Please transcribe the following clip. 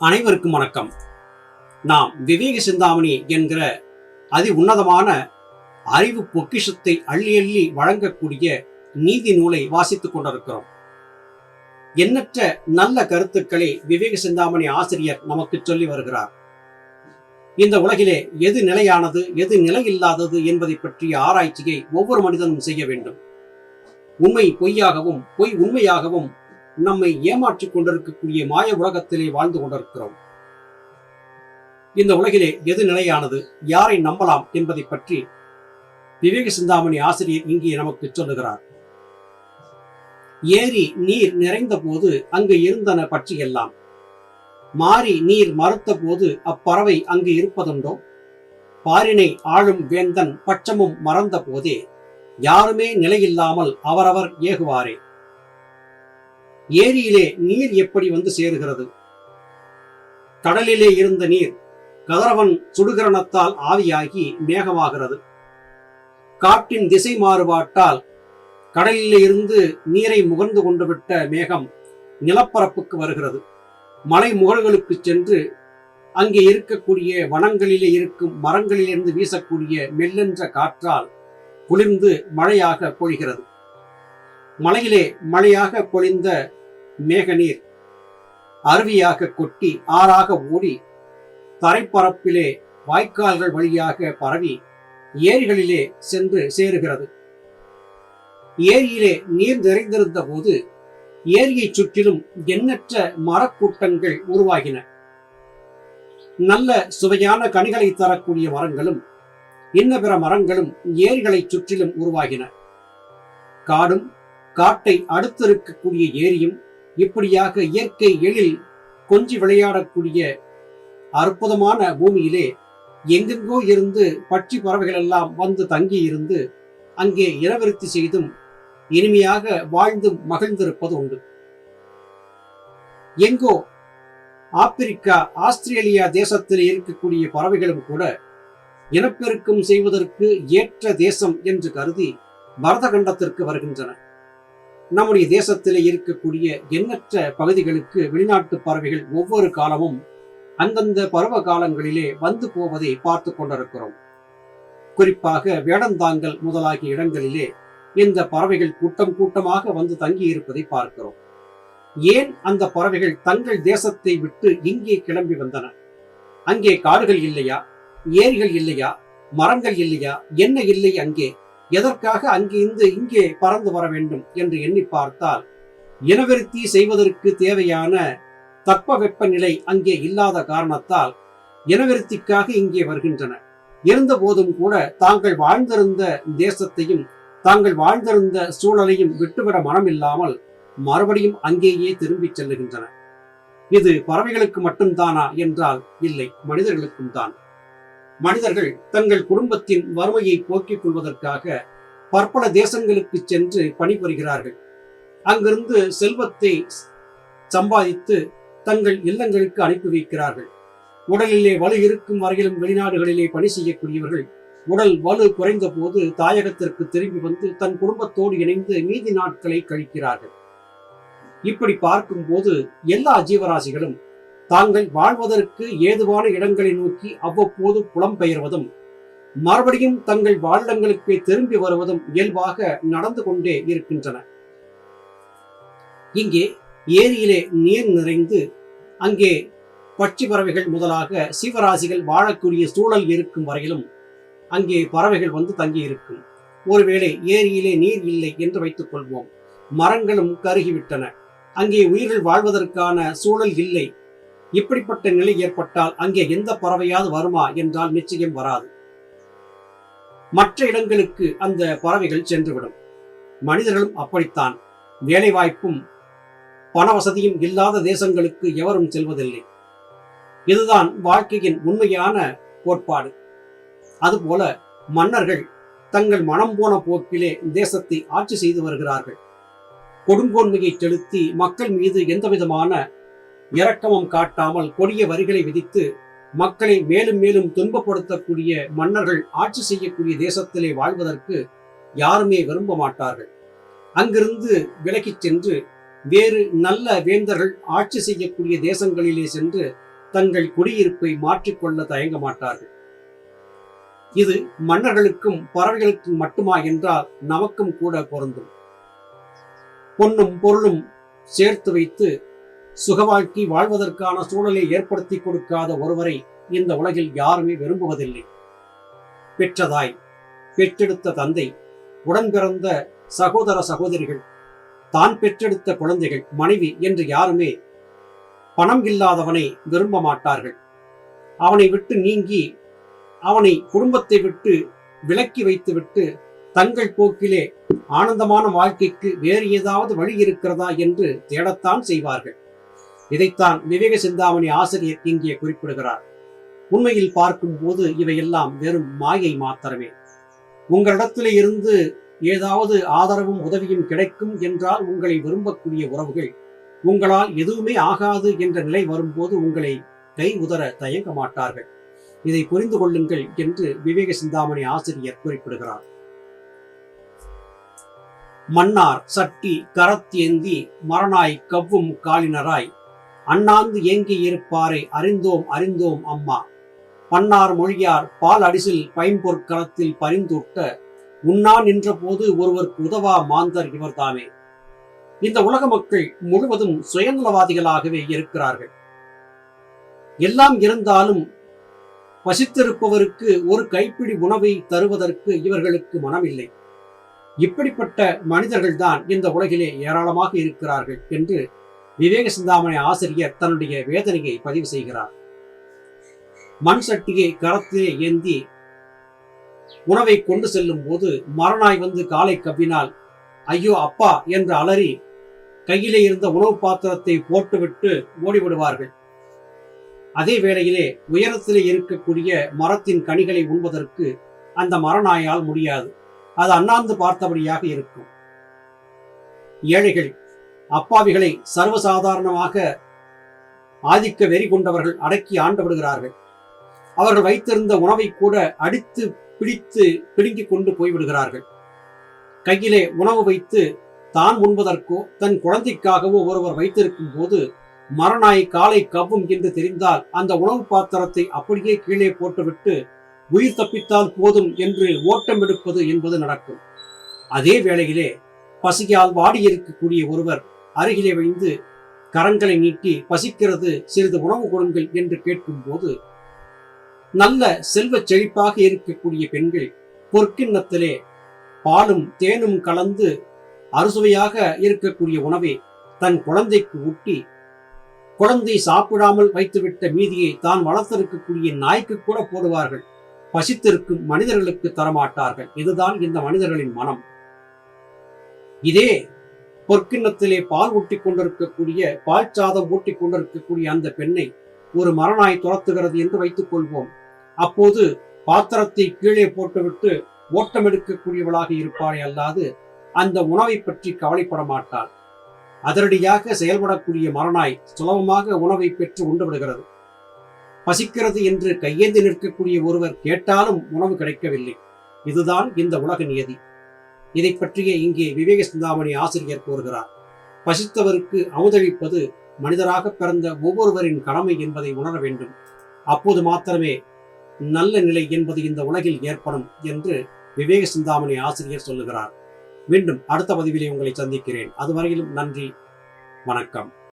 அனைவருக்கும் வணக்கம். நாம் விவேக சிந்தாமணி என்கிற அதி உன்னதமான அறிவு பொக்கிஷத்தை அள்ளி அள்ளி வழங்கக்கூடிய நீதி நூலை வாசித்துக் கொண்டிருக்கிறோம். எண்ணற்ற நல்ல கருத்துக்களை விவேக சிந்தாமணி ஆசிரியர் நமக்கு சொல்லி வருகிறார். இந்த உலகிலே எது நிலையானது எது நிலையில்லாதது என்பதை பற்றிய ஆராய்ச்சியை ஒவ்வொரு மனிதனும் செய்ய வேண்டும். உண்மை பொய்யாகவும் பொய் உண்மையாகவும் நம்மை ஏமாற்றிக் கொண்டிருக்கக்கூடிய மாய உலகத்திலே வாழ்ந்து கொண்டிருக்கிறோம். இந்த உலகிலே எது நிலையானது யாரை நம்பலாம் என்பதை பற்றி விவேக சிந்தாமணி ஆசிரியர் இங்கே நமக்கு சொல்லுகிறார். ஏரி நீர் நிறைந்த போது அங்கு இருந்தன பற்றி எல்லாம் மாறி நீர் மறுத்த போது அப்பறவை அங்கு இருப்பதுண்டோ? பாரினை ஆளும் வேந்தன் பட்சமும் மறந்த போதே யாருமே நிலையில்லாமல் அவரவர் ஏகுவாரே. ஏரியிலே நீர் எப்படி வந்து சேருகிறது? கடலிலே இருந்த நீர் கதிரவன் சுடுகிரணத்தால் ஆவியாகி மேகமாகிறது. காற்றின் திசை மாறுபாட்டால் கடலிலே இருந்து நீரை முகர்ந்து கொண்டு விட்ட மேகம் நிலப்பரப்புக்கு வருகிறது. மலை முகல்களுக்கு சென்று அங்கே இருக்கக்கூடிய வனங்களிலே இருக்கும் மரங்களிலிருந்து வீசக்கூடிய மெல்லென்ற காற்றால் குளிர்ந்து மழையாக பொழிகிறது. மலையிலே மழையாக பொழிந்த மேகநீர். அருவியாக கொட்டி ஆறாக ஓடி தரைப்பரப்பிலே வாய்க்கால்கள் வழியாக பரவி ஏரிகளிலே சென்று சேருகிறது. ஏரியிலே நீர் நிறைந்திருந்த போது ஏரியை சுற்றிலும் எண்ணற்ற மரக்கூட்டங்கள் உருவாகின. நல்ல சுவையான கனிகளை தரக்கூடிய மரங்களும் இன்ன பிற மரங்களும் ஏரிகளை சுற்றிலும் உருவாகின. காடும் காட்டை அடுத்திருக்கக்கூடிய ஏரியும் இப்படியாக இயற்கை எழில் கொஞ்சி விளையாடக்கூடிய அற்புதமான பூமியிலே எங்கெங்கோ இருந்து பட்சி பறவைகள் எல்லாம் வந்து தங்கி இருந்து அங்கே இனவிருத்தி செய்தும் இனிமையாக வாழ்ந்தும் மகிழ்ந்திருப்பது உண்டு. எங்கோ ஆப்பிரிக்கா ஆஸ்திரேலியா தேசத்தில் இருக்கக்கூடிய பறவைகளும் கூட இனப்பெருக்கம் செய்வதற்கு ஏற்ற தேசம் என்று கருதி பரதகண்டத்திற்கு வருகின்றன. நம்முடைய தேசத்திலே இருக்கக்கூடிய எண்ணற்ற பகுதிகளுக்கு வெளிநாட்டு பறவைகள் ஒவ்வொரு காலமும் அந்தந்த பருவ காலங்களிலே வந்து போவதை பார்த்து கொண்டிருக்கிறோம். குறிப்பாக வேடந்தாங்கல் முதலாகிய இடங்களிலே இந்த பறவைகள் கூட்டம் கூட்டமாக வந்து தங்கி இருப்பதை பார்க்கிறோம். ஏன் அந்த பறவைகள் தங்கள் தேசத்தை விட்டு இங்கே கிளம்பி வந்தன? அங்கே காடுகள் இல்லையா? ஏரிகள் இல்லையா? மரங்கள் இல்லையா? என்ன இல்லை அங்கே? எதற்காக அங்கிருந்து இங்கே பறந்து வர வேண்டும் என்று எண்ணி பார்த்தால் இனவிருத்தி செய்வதற்கு தேவையான தட்ப நிலை அங்கே இல்லாத காரணத்தால் இனவிருத்திக்காக இங்கே வருகின்றன. இருந்த போதும் கூட தாங்கள் வாழ்ந்திருந்த தேசத்தையும் தாங்கள் வாழ்ந்திருந்த சூழலையும் விட்டுவிட மனமில்லாமல் மறுபடியும் அங்கேயே திரும்பிச் செல்லுகின்றன. இது பறவைகளுக்கு மட்டும்தானா? என்றால் இல்லை மனிதர்களுக்கும் தான். மனிதர்கள் தங்கள் குடும்பத்தின் வறுமையை போக்கிக் கொள்வதற்காக பற்பல தேசங்களுக்கு சென்று பணிபுரிகிறார்கள். அங்கிருந்து செல்வத்தை சம்பாதித்து தங்கள் இல்லங்களுக்கு அனுப்பி வைக்கிறார்கள். உடலிலே வலு இருக்கும் வரையிலும் வெளிநாடுகளிலே பணி செய்யக்கூடியவர்கள் உடல் வலு குறைந்த போது தாயகத்திற்கு திரும்பி வந்து தன் குடும்பத்தோடு இணைந்து மீதி நாட்களை கழிக்கிறார்கள். இப்படி பார்க்கும்போது எல்லா ஜீவராசிகளும் தாங்கள் வாழ்வதற்கு ஏதுவான இடங்களை நோக்கி அவ்வப்போது புலம்பெயர்வதும் மறுபடியும் தங்கள் வாழிடங்களுக்கு திரும்பி வருவதும் இயல்பாக நடந்து கொண்டே இருக்கின்றன. இங்கே ஏரியிலே நீர் நிறைந்து அங்கே பட்சி பறவைகள் முதலாக சிவராசிகள் வாழக்கூடிய சூழல் இருக்கும் வரையிலும் அங்கே பறவைகள் வந்து தங்கி இருக்கும் ஒருவேளை ஏரியிலே நீர் இல்லை என்று வைத்துக் கொள்வோம். மரங்களும் கருகிவிட்டன. அங்கே உயிர்கள் வாழ்வதற்கான சூழல் இல்லை. இப்படிப்பட்ட நிலை ஏற்பட்டால் அங்கே எந்த பறவையாவது வருமா என்றால் நிச்சயம் வராது. மற்ற இடங்களுக்கு அந்த பறவைகள் சென்றுவிடும். மனிதர்களும் அப்படித்தான். வேலைவாய்ப்பும் பண வசதியும் இல்லாத தேசங்களுக்கு எவரும் செல்வதில்லை. இதுதான் வாழ்க்கையின் உண்மையான கோட்பாடு. அதுபோல மன்னர்கள் தங்கள் மனம் போன போக்கிலே தேசத்தை ஆட்சி செய்து வருகிறார்கள். கொடுங்கோன்மையை செலுத்தி மக்கள் மீது எந்தவிதமான இரக்கமும் காட்டாமல் கொடிய வரிகளை விதித்து மக்களை மேலும் மேலும் துன்பப்படுத்தக்கூடிய மன்னர்கள் ஆட்சி செய்யக்கூடிய தேசத்திலே வாழ்வதற்கு யாருமே விரும்ப மாட்டார்கள். அங்கிருந்து விலகிச் சென்று வேறு நல்ல வேந்தர்கள் ஆட்சி செய்யக்கூடிய தேசங்களிலே சென்று தங்கள் குடியிருப்பை மாற்றிக்கொள்ள தயங்க மாட்டார்கள். இது மன்னர்களுக்கும் பறவைகளுக்கும் மட்டுமா என்றால் நமக்கும் கூட பொருந்தும். பொன்னும் பொருளும் சேர்த்து வைத்து சுக வாழ்க்கை வாழ்வதற்கான சூழலை ஏற்படுத்தி கொடுக்காத ஒருவரை இந்த உலகில் யாருமே விரும்புவதில்லை. பெற்றதாய் பெற்றெடுத்த தந்தை உடன் பிறந்த சகோதர சகோதரிகள் தான் பெற்றெடுத்த குழந்தைகள் மனைவி என்று யாருமே பணம் இல்லாதவனை விரும்ப மாட்டார்கள். அவனை விட்டு நீங்கி அவனை குடும்பத்தை விட்டு விலக்கி வைத்துவிட்டு தங்கள் போக்கிலே ஆனந்தமான வாழ்க்கைக்கு வேறு ஏதாவது வழி இருக்கிறதா என்று தேடத்தான் செய்வார்கள். இதைத்தான் விவேக சிந்தாமணி ஆசிரியர் இங்கே குறிப்பிடுகிறார். உண்மையில் பார்க்கும் போது இவையெல்லாம் வெறும் மாயை மாத்திரமே. உங்களிடத்திலே இருந்து ஏதாவது ஆதரவும் உதவியும் கிடைக்கும் என்றால் உங்களை விரும்பக்கூடிய உறவுகள் உங்களால் எதுவுமே ஆகாது என்ற நிலை வரும்போது உங்களை கை உதற தயங்க மாட்டார்கள். இதை புரிந்து கொள்ளுங்கள் என்று விவேக சிந்தாமணி ஆசிரியர் குறிப்பிடுகிறார். மன்னார் சட்டி கரத்தேந்தி மரணாய் கவ்வும் காலினராய் அண்ணாந்து ஏங்கி இருப்பாரை அறிந்தோம் அறிந்தோம் அம்மா. பன்னார் மொழியார் பால் அடிசில் பைம்பொற்களத்தில் பரிந்துட்ட உண்ணா நின்ற போது ஒருவருக்கு உதவா மாந்தர் இவர்தாமே இந்த உலக மக்கள் முழுவதும் சுயநலவாதிகளாகவே இருக்கிறார்கள். எல்லாம் இருந்தாலும் பசித்திருப்பவருக்கு ஒரு கைப்பிடி உணவை தருவதற்கு இவர்களுக்கு மனமில்லை. இப்படிப்பட்ட மனிதர்கள்தான் இந்த உலகிலே ஏராளமாக இருக்கிறார்கள் என்று விவேக சிந்தாமணி ஆசிரியர் தன்னுடைய வேதனையை பதிவு செய்கிறார். மண் சட்டியை கரத்திலே ஏந்தி உணவை கொண்டு செல்லும் போது மரநாய் வந்து காலை கவ்வினால் ஐயோ அப்பா என்று அலறி கையிலே இருந்த உணவு பாத்திரத்தை போட்டுவிட்டு ஓடிவிடுவார்கள். அதே வேளையிலே உயரத்திலே இருக்கக்கூடிய மரத்தின் கனிகளை உண்பதற்கு அந்த மரநாயால் முடியாது. அது அண்ணாந்து பார்த்தபடியாக இருக்கும். ஏழைகள் அப்பாவிகளை சர்வசாதாரணமாக ஆதிக்க வெறி கொண்டவர்கள் அடக்கி ஆண்டு விடுகிறார்கள். அவர்கள் வைத்திருந்த உணவை கூட அடித்து பிடித்து பிடுங்கிக் கொண்டு போய்விடுகிறார்கள் கையிலே உணவு வைத்து தான் உண்பதற்கோ தன் குழந்தைக்காகவோ ஒருவர் வைத்திருக்கும் போது மரநாய் காலை கவ்வும் என்று தெரிந்தால் அந்த உணவு பாத்திரத்தை அப்படியே கீழே போட்டுவிட்டு உயிர் தப்பித்தால் போதும் என்று ஓட்டம் எடுப்பது என்பது நடக்கும். அதே வேளையிலே பசியால் வாடியிருக்கக்கூடிய ஒருவர் அருகிலே வைந்து கரங்களை நீட்டி பசிக்கிறது சிறிது உணவு கொடுங்கள் என்று கேட்கும்போது நல்ல செல்வச் செழிப்பாக இருக்கக்கூடிய பெண்கள் பொற்கிண்ணத்திலே பாலும் தேனும் கலந்து அறுசுவையாக இருக்கக்கூடிய உணவை தன் குழந்தைக்கு ஊட்டி குழந்தை சாப்பிடாமல் வைத்துவிட்ட மீதியை தான் வளர்த்திருக்கக்கூடிய நாய்க்கு கூட போடுவார்கள். பசித்திருக்கும் மனிதர்களுக்கு தரமாட்டார்கள். இதுதான் இந்த மனிதர்களின் மனம். இதே பொற்கிண்ணத்திலே பால் ஊட்டி கொண்டிருக்கக்கூடிய பால் சாதம் ஊட்டி கொண்டிருக்கக்கூடிய அந்த பெண்ணை ஒரு மரணாய் துரத்துகிறது என்று வைத்துக் கொள்வோம். அப்போது பாத்திரத்தை கீழே போட்டுவிட்டு ஓட்டம் எடுக்கக்கூடியவளாக இருப்பாரே அல்லாது அந்த உணவை பற்றி கவலைப்பட மாட்டாள். அதிரடியாக செயல்படக்கூடிய மரநாய் சுலபமாக உணவை பெற்று உண்டு விடுகிறது பசிக்கிறது என்று கையேந்தி நிற்கக்கூடிய ஒருவர் கேட்டாலும் உணவு கிடைக்கவில்லை. இதுதான் இந்த உலக நியதி இதை பற்றிய இங்கே விவேக சிந்தாமணி ஆசிரியர் கூறுகிறார். பசித்தவருக்கு அமுதளிப்பது மனிதராக பிறந்த ஒவ்வொருவரின் கடமை என்பதை உணர வேண்டும். அப்போது மாத்திரமே நல்ல நிலை என்பது இந்த உலகில் ஏற்படும் என்று விவேக சிந்தாமணி ஆசிரியர் சொல்லுகிறார். மீண்டும் அடுத்த பதிவிலே உங்களை சந்திக்கிறேன். அதுவரையிலும் நன்றி. வணக்கம்.